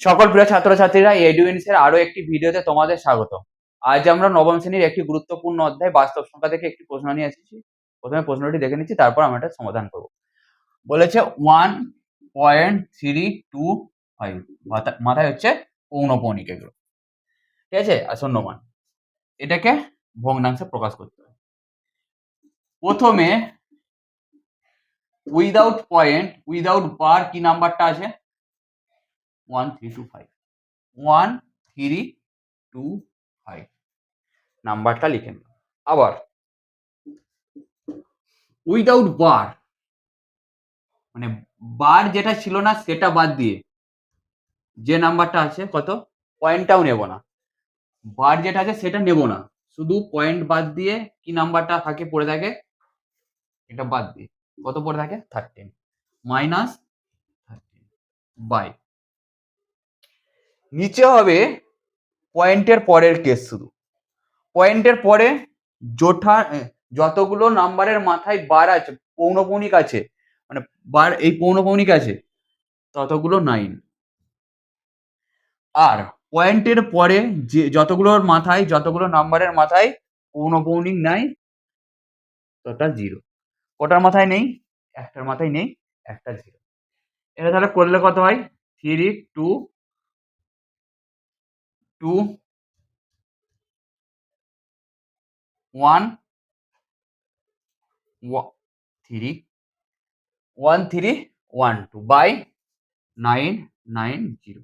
সকল প্রিয় ছাত্রছাত্রীরা এডুইন্সের আরও একটি ভিডিওতে তোমাদের স্বাগত। আজ আমরা নবম শ্রেণির একটি গুরুত্বপূর্ণ অধ্যায় বাস্তব সংখ্যা থেকে একটি প্রশ্ন নিয়ে এসেছি। প্রথমে প্রশ্নটি দেখে নিচ্ছি, তারপর আমরা এটা সমাধান করব। বলেছে one point three two five মাথায় হচ্ছে পৌনপৌনিক এগুলো। ঠিক আছে? আর শূন্যমান এটাকে ভগ্নাংশে প্রকাশ করতে হবে। প্রথমে উইদাউট পয়েন্ট উইদাউট বার কি নাম্বারটা আছে? One three two five one three two five নাম্বারটা লিখে নিন আবার। উইদাউট বার মানে বার যেটা ছিল না, সেটা বাদ দিয়ে যে নাম্বারটা আছে, কত? পয়েন্টটাও নেব না। বার যেটা আছে, সেটা নেব না। শুধু পয়েন্ট বাদ দিয়ে কি নাম্বারটা থাকে পড়ে থাকে, এটা বাদ দিয়ে। কত পড়ে থাকে? থার্টিন মাইনাস থার্টিন বাই নিচে হবে পয়েন্টের পরের কেস শুধু। পয়েন্টের পরে জোঠা যতগুলো নাম্বারের মাথায় বার আছে, পৌনপৌনিক আছে মানে বার, এই পৌনপৌনিক আছে, ততগুলো নাইন আর পয়েন্টের পরে যে যতগুলোর মাথায়, যতগুলো নাম্বারের মাথায় পৌনপৌনিক নাই, ততটা জিরো কটার মাথায় নেই? একটার মাথায় নেই, একটা জিরো এটা তাহলে করলে কত হয়? Three two two one three one three one two by nine nine zero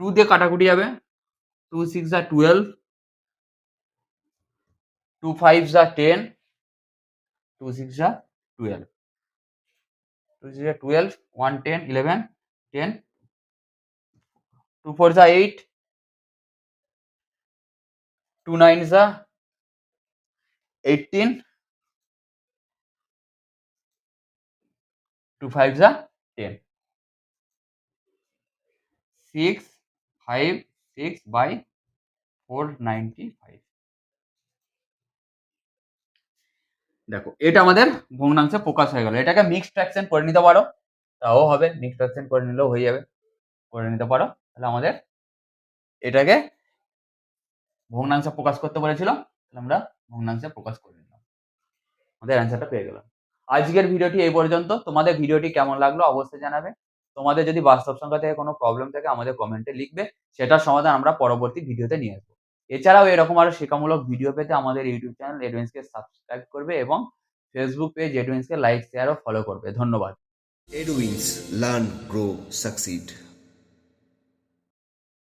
two দিয়ে কাটাকুটি যাবে। টু সিক্স যা টুয়েলভ টু ফাইভ যা টেন টু সিক্স যা টুয়েলভ টু সিক্স যা twelve one ten eleven ten two four যা eight two nine যা eighteen two five যা ten six five six by four ninety five দেখো, এটা আমাদের ভগ্নাংশে প্রকাশ হয়ে গেল। এটাকে মিক্সড ফ্র্যাকশন করে নিতে পারো। তাও হবে মিক্সড ফ্র্যাকশন করে নিলেও হয়ে যাবে। করে নিতে পারো। তাহলে আমাদের এটাকে ভগ্নাংশে প্রকাশ করতে বলেছিল তাহলে আমরা ভগ্নাংশে প্রকাশ করে নিলাম। আমাদের অ্যান্সারটা পেয়ে গেলাম। আজকের ভিডিওটি এই পর্যন্ত। তোমাদের ভিডিওটি কেমন লাগল অবশ্যই জানাবে। তোমাদের যদি বাস্তব সংখ্যা থেকে কোনো প্রবলেম থাকে আমাদের কমেন্টে লিখবে। সেটার সমাধান আমরা পরবর্তী ভিডিওতে নিয়ে আসব। এছাড়াও এরকম আরও শিক্ষামূলক ভিডিও পেতে আমাদের ইউটিউব চ্যানেল এডভেন্সকে সাবস্ক্রাইব করবে এবং ফেসবুক পেজ এডভেন্সকে লাইক শেয়ার ও ফলো করবে। ধন্যবাদ। Edwins learn Grow, Succeed.